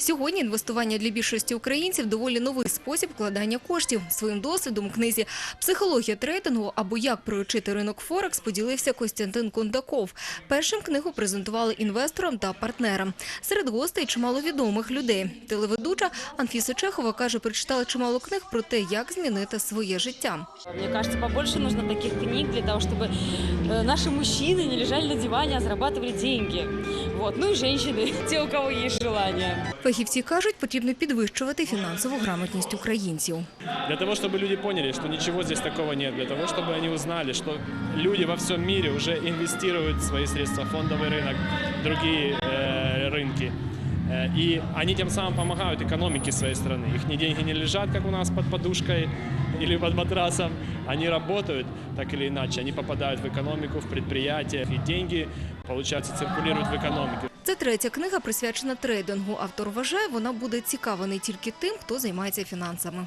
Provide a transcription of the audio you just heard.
Сьогодні інвестування для більшості українців доволі новий спосіб вкладання коштів. Своїм досвідом у книзі «Психологія трейдингу» або «Як приучити ринок Форекс» поділився Костянтин Кондаков. Першим книгу презентували інвесторам та партнерам. Серед гостей чимало відомих людей. Телеведуча Анфіса Чехова каже, прочитала чимало книг про те, як змінити своє життя. Мне кажется, побольше нужно таких книг для того, чтобы э, наши мужчины не лежали на диване, а зарабатывали деньги. Вот. Ну и женщины, те, у кого есть желание. Фахівці кажуть, потрібно підвищувати фінансову грамотність українців. Для того, чтобы люди поняли, что ничего здесь такого нет, для того, чтобы они узнали, что люди во всем мире уже инвестируют свои средства в фондовый рынок, другие э, рынки. Э, И они тем самым помогают экономике своей страны. Их деньги не лежат, как у нас, под подушкой или под матрасом. Они работают так или иначе. Они попадают в экономику, в предприятия. И деньги, получается, циркулируют в экономике. Це третя книга, присвячена трейдингу. Автор вважає, вона буде цікава не тільки тим, хто займається фінансами.